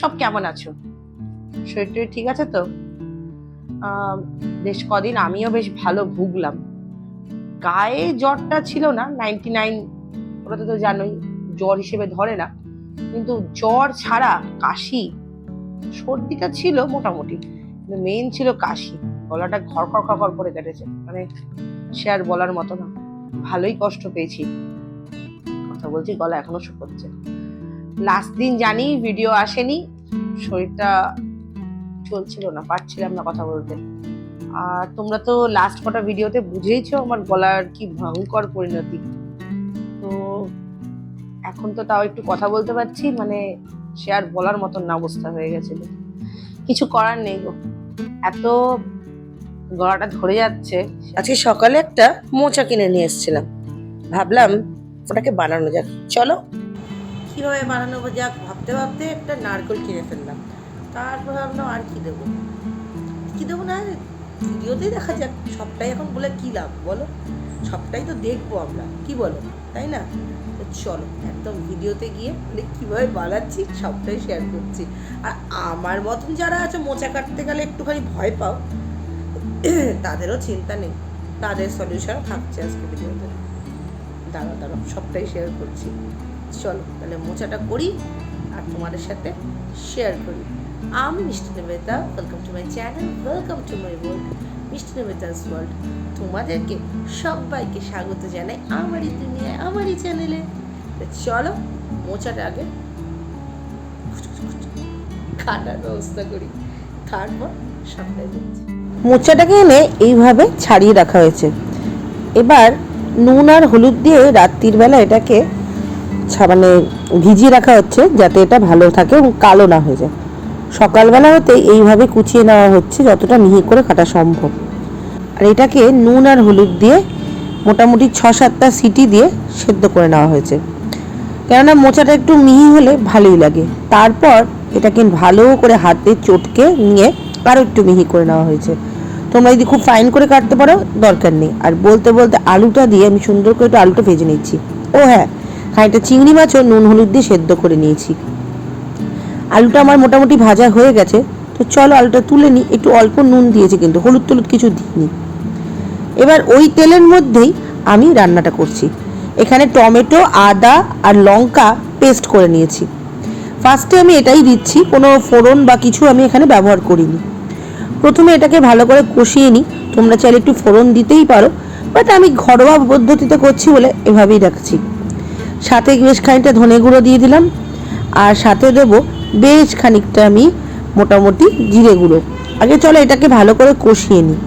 সব কেমন আছো? শরীর ঠিক আছে তো? বেশ কদিন আমিও বেশ ভালো ভুগলাম। গায়ে জ্বরটা ছিল না নাইনটি নাইন ওটা তো জানোই, জ্বর হিসেবে ধরে না। কিন্তু জ্বর ছাড়া কাশি, সর্দিটা ছিল মোটামুটি, কিন্তু মেইন ছিল কাশি। গলাটা ঘর ঘর করে কেটেছে মানে সে আর বলার মতো না। ভালোই কষ্ট পেয়েছি। কথা বলছি, গলা এখনও শুকোচ্ছে। লাস্ট দিন জানি ভিডিও আসেনি। শরীরটা চলছিল না, পারছিলাম না কথা বলতে। আর তোমরা তো লাস্ট কটা ভিডিওতে বুঝেইছো আমার গলার কি ভয়ঙ্কর পরিণতি। তো এখন তো তাও একটু কথা বলতে পারছি মানে সে আর বলার মতন না অবস্থা হয়ে গেছিল। কিছু করার নেই গো। এত গলাটা ধরে যাচ্ছে। আজকে সকালে একটা মোচা কিনে নিয়ে এসেছিলাম। ভাবলাম ওটাকে বানানো যাক। চলো কীভাবে বানানো যাক, ভাবতে ভাবতে একটা নারকেল কিনে ফেললাম। তারপর ভাবলাম আর কী দেবো? কী দেবো না, ভিডিওতেই দেখা যাক, সবটাই এখন বলে কি লাভ, বলো? সবটাই তো দেখব আমরা, কি বলো? তাই না? তো চলো, একদম ভিডিওতে গিয়ে মানে কীভাবে বানাচ্ছি, সবটাই শেয়ার করছি। আর আমার মতন যারা আছে, মোচা কাটতে গেলে একটুখানি ভয় পাও, তাদেরও চিন্তা নেই। তাদের সলিউশন থাকছে আজকে ভিডিওতে। দাঁড়াও দাঁড়াও, সবটাই শেয়ার করছি। চলো, তাহলে মোচাটা করি আর তোমাদের সাথে শেয়ার করি। আমি Mishti Nibeta welcome to my channel welcome to my world Mishti Nibeta's world তোমাদেরকে সবাইকে স্বাগত জানাই আমারই দুনিয়ায় আমারই চ্যানেলে চলো, মোচাটা আগে কাটার ব্যবস্থা করি। তারপর দেখছি মোচাটাকে এনে এইভাবে ছাড়িয়ে রাখা হয়েছে। এবার নুন আর হলুদ দিয়ে রাত্রির বেলা এটাকে মানে ভিজিয়ে রাখা হচ্ছে যাতে এটা ভালো থাকে এবং কালো না হয়ে যায়। সকালবেলা হতে এইভাবে কুচিয়ে নেওয়া হচ্ছে যতটা মিহি করে কাটা সম্ভব। আর এটাকে নুন আর হলুদ দিয়ে মোটামুটি ছ সাতটা সিটি দিয়ে সেদ্ধ করে নেওয়া হয়েছে। কেননা মোচাটা একটু মিহি হলে ভালোই লাগে। তারপর এটাকে ভালো করে হাতে চটকে নিয়ে আরও একটু মিহি করে নেওয়া হয়েছে। তোমরা যদি খুব ফাইন করে কাটতে পারো, দরকার নেই। আর বলতে বলতে আলুটা দিয়ে আমি সুন্দর করে একটু আলুটা ভেজে নিচ্ছি। ও হ্যাঁ খানিকটা চিংড়ি মাছও নুন হলুদ দিয়ে সেদ্ধ করে নিয়েছি। আলুটা আমার মোটামুটি ভাজা হয়ে গেছে, তো চলো আলুটা তুলে নিই একটু অল্প নুন দিয়েছি কিন্তু, হলুদ টলুদ কিছু দিইনি। এবার ওই তেলের মধ্যেই আমি রান্নাটা করছি। এখানে টমেটো, আদা আর লঙ্কা পেস্ট করে নিয়েছি। ফার্স্টে আমি এটাই দিচ্ছি, কোনো ফোড়ন বা কিছু আমি এখানে ব্যবহার করিনি। প্রথমে এটাকে ভালো করে কষিয়ে নিই তোমরা চাইলে একটু ফোড়ন দিতেই পারো, বাট আমি ঘরোয়া পদ্ধতিতে করছি বলে এভাবেই রাখছি। সাথে বেশ খানিকটা ধনে গুঁড়ো দিয়ে দিলাম। আর সাথে দেবো বেশ খানিকটা আমি মোটামুটি জিরে গুঁড়ো। আগে চলো এটাকে ভালো করে কষিয়ে নিই।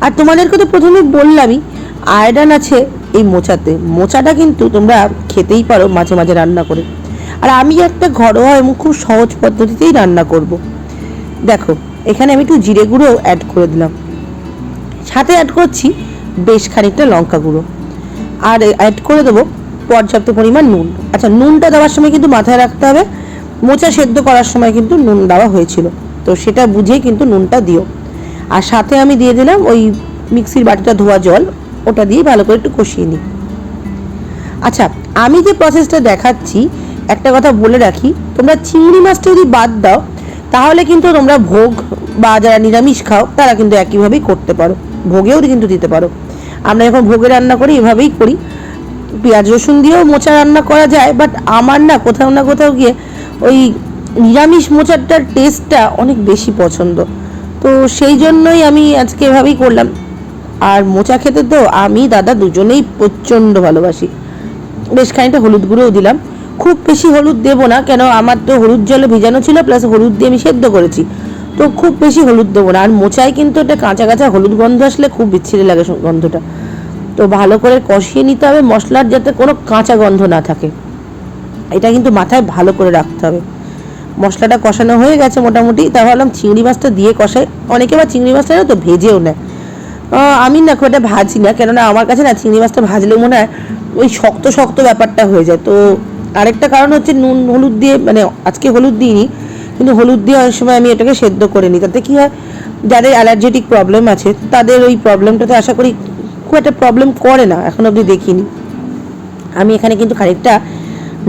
আর তোমাদেরকে তো প্রথমে বললামই, আয়রন আছে এই মোচাতে। মোচাটা কিন্তু তোমরা খেতেই পারো মাঝে মাঝে রান্না করে। আর আমি একটা ঘরোয়া এবং খুব সহজ পদ্ধতিতেই রান্না করব। দেখো, এখানে আমি একটু জিরে গুঁড়ো অ্যাড করে দিলাম। সাথে অ্যাড করছি বেশ খানিকটা লঙ্কা গুঁড়ো। আর অ্যাড করে দেবো পর্যাপ্ত পরিমাণ নুন। আচ্ছা নুনটা দেওয়ার সময় কিন্তু মাথায় রাখতে হবে। মোচা সেদ্ধ করার সময় কিন্তু নুন দেওয়া হয়েছিল। তো সেটা বুঝে কিন্তু নুনটা দিও। আর সাথে আমি দিয়ে দিলাম ওই মিক্সির বাটিটা ধোয়া জল। ওটা দিয়ে ভালো করে একটু কষিয়ে নিই। আচ্ছা আমি যে প্রসেসটা দেখাচ্ছি, একটা কথা বলে রাখি, তোমরা চিংড়ি মাছটা যদি বাদ দাও, তাহলে কিন্তু তোমরা ভোগ বা যারা নিরামিষ খাও, তারা কিন্তু একইভাবেই করতে পারো। ভোগেও কিন্তু দিতে পারো। আমরা যখন ভোগে রান্না করি, এভাবেই করি। পেঁয়াজ রসুন দিয়েও মোচা রান্না করা যায় বাট আমার না কোথাও না কোথাও গিয়ে ওই নিরামিষ মোচারটার টেস্টটা অনেক বেশি পছন্দ। তো সেই জন্যই আমি আজকে এভাবেই করলাম। আর মোচা খেতে তো আমি, দাদা দুজনেই প্রচণ্ড ভালোবাসি। বেশ খানিকটা হলুদ গুঁড়োও দিলাম। খুব বেশি হলুদ দেবো না, কেন আমার তো হলুদ জলে ভিজানো ছিল প্লাস হলুদ দিয়ে আমি সেদ্ধ করেছি। তো খুব বেশি হলুদ দেবো না। আর মোচায় কিন্তু এটা কাঁচা কাঁচা হলুদ গন্ধ আসলে খুব বিচ্ছিরি লাগে গন্ধটা। তো ভালো করে কষিয়ে নিতে হবে। মশলার যাতে কোনো কাঁচা গন্ধ না থাকে। এটা কিন্তু মাথায় ভালো করে রাখতে হবে। মশলাটা কষানো হয়ে গেছে মোটামুটি। তা ভাবলাম চিংড়ি মাছটা দিয়ে কষাই। অনেকে বা চিংড়ি মাছটা তো ভেজেও নেয়। আমি না খুব একটা ভাজি না, কেননা আমার কাছে না চিংড়ি মাছটা ভাজলে মনে হয় ওই শক্ত শক্ত ব্যাপারটা হয়ে যায়। তো আরেকটা কারণ হচ্ছে নুন, হলুদ দিয়ে মানে আজকে হলুদ দিইনি, কিন্তু হলুদ দিয়ে অনেক সময় আমি এটাকে সেদ্ধ করে নিই। তাতে কী হয়, যাদের অ্যালার্জেটিক প্রবলেম আছে, তাদের ওই প্রবলেমটাতে আশা করি খুব একটা প্রবলেম করে না, এখন অবধি দেখিনি। আমি এখানে কিন্তু খানিকটা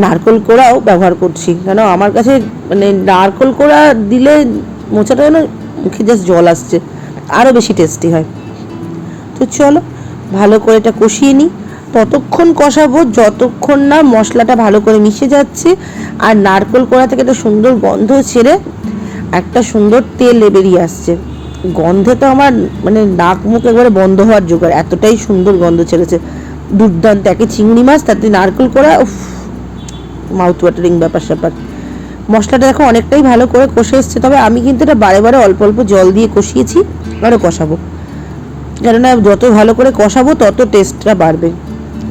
নারকোল কোড়াও ব্যবহার করছি। কেন আমার কাছে মানে নারকোল কোড়া দিলে মোচাটা যেন মুখে জাস্ট জল আসছে আরও বেশি টেস্টি হয়। তো চলো, ভালো করে এটা কষিয়ে নিই। ততক্ষণ কষাবো, যতক্ষণ না মশলাটা ভালো করে মিশে যাচ্ছে আর নারকোল কোড়া থেকে একটা সুন্দর গন্ধ ছেড়ে একটা সুন্দর তেল বেরিয়ে আসছে। গন্ধে তো আমার মানে নাক মুখ একবারে বন্ধ হওয়ার জোগাড় এতটাই সুন্দর গন্ধ ছেড়েছে। দুর্দান্ত, একে চিংড়ি মাছ, তাতে নারকেল কোড়া, উফ মাউথ ওয়াটারিং ব্যাপার স্যাপার। মশলাটা দেখো অনেকটাই ভালো করে কষে এসছে, তবে আমি কিন্তু এটা বারে বারে অল্প অল্প জল দিয়ে কষিয়েছি, আরও কষাবো। কেননা যত ভালো করে কষাবো, তত টেস্টটা বাড়বে।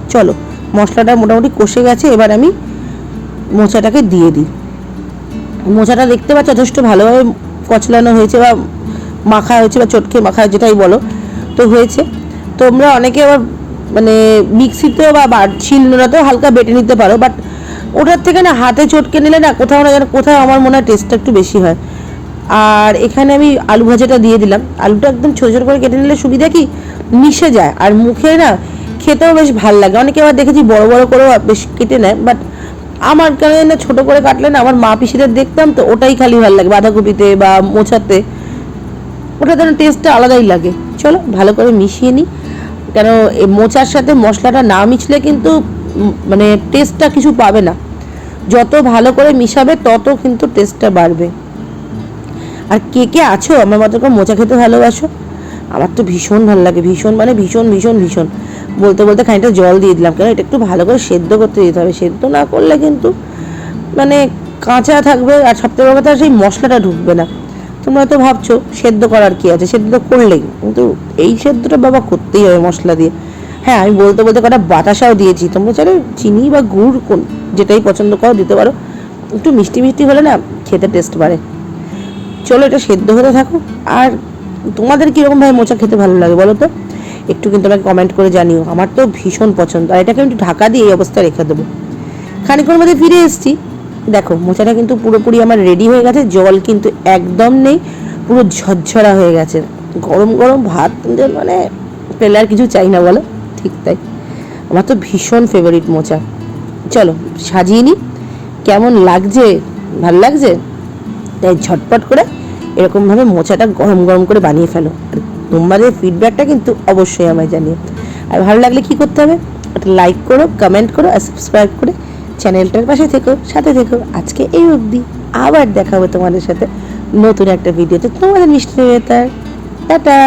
চলো, মশলাটা মোটামুটি কষে গেছে, এবার আমি মোচাটাকে দিয়ে দিই। মোচাটা দেখতে পাচ্ছ, যথেষ্ট ভালোভাবে কচলানো হয়েছে, বা মাখা হয়েছে বা চটকে মাখা, যেটাই বলো। তো হয়েছে। তোমরা অনেকে আবার মানে মিক্সিতেও বা শিলনোড়াতেও হালকা বেটে নিতে পারো বাট ওটার থেকে না হাতে চটকে নিলে না কোথাও না যেন, কোথাও আমার মনে হয় টেস্টটা একটু বেশি হয়। আর এখানে আমি আলু ভাজাটা দিয়ে দিলাম। আলুটা একদম ছোটো ছোটো করে কেটে নিলে সুবিধা কি? মিশে যায়। আর মুখে না খেতেও বেশ ভালো লাগে। অনেকে আবার দেখেছি বড় বড় করেও বেশ কেটে নেয় বাট আমার কেন না ছোটো করে কাটলে না আমার মা পিসিদের দেখতাম তো, ওটাই খালি ভালো লাগে। বাঁধাকপিতে বা মোচাতে। ওটা যেন টেস্টটা আলাদাই লাগে। চলো, ভালো করে মিশিয়ে নিই। কেন, এই মোচার সাথে মশলাটা না মিশলে কিন্তু মানে টেস্টটা কিছু পাবে না। যত ভালো করে মিশাবে, তত কিন্তু টেস্টটা বাড়বে। আর কে কে আছো? আমার মতো করে মোচা খেতে ভালোবাসো? আমার তো ভীষণ ভালো লাগে। ভীষণ মানে ভীষণ ভীষণ ভীষণ। বলতে বলতে খানিকটা জল দিয়ে দিলাম। কেন, এটা একটু ভালো করে সেদ্ধ করতে দিতে হবে। সেদ্ধ না করলে কিন্তু মানে কাঁচা থাকবে আর সবথেকে বড় কথা, সেই মশলাটা ঢুকবে না। তোমরা তো ভাবছ সেদ্ধ করার কি আছে? সেদ্ধ করলেই। কিন্তু এই সেদ্ধটা বাবা করতেই হবে মশলা দিয়ে। হ্যাঁ আমি বলতে বলতে কটা বাতাসাও দিয়েছি। তোমরা চাইলে চিনি বা গুড় কোন যেটাই পছন্দ করো, দিতে পারো। একটু মিষ্টি মিষ্টি হলে না খেতে টেস্ট বাড়ে। চলো এটা সেদ্ধ হতে থাকো। আর তোমাদের কীরকমভাবে মোচা খেতে ভালো লাগে বলো তো? একটু কিন্তু আমাকে কমেন্ট করে জানিও। আমার তো ভীষণ পছন্দ। আর এটাকে আমি একটু ঢাকা দিয়ে এই অবস্থায় রেখে দেবো। খানিক্ষণ মধ্যে ফিরে এসেছি। দেখো, মোচাটা কিন্তু পুরোপুরি আমার রেডি হয়ে গেছে, জল কিন্তু একদম নেই, পুরো ঝরঝরা হয়ে গেছে। গরম গরম ভাত মানে পেলে আর কিছু চাই না বলো, ঠিক তাই। আমার তো ভীষণ ফেভারিট মোচা। চলো, সাজিয়ে নিই কেমন লাগছে? ভালো লাগছে? তাই ঝটপট করে এরকমভাবে মোচাটা গরম গরম করে বানিয়ে ফেলো। আর তোমাদের ফিডব্যাকটা কিন্তু অবশ্যই আমায় জানিও। আর ভালো লাগলে কি করতে হবে? একটা লাইক করো কমেন্ট করো, আর সাবস্ক্রাইব করে চ্যানেলটার পাশে থেকো, সাথে থেকো। আজকে এই অবধি আবার দেখাবো তোমাদের সাথে নতুন একটা ভিডিওতে। তোমাদের মিষ্টি নেতার টাটা।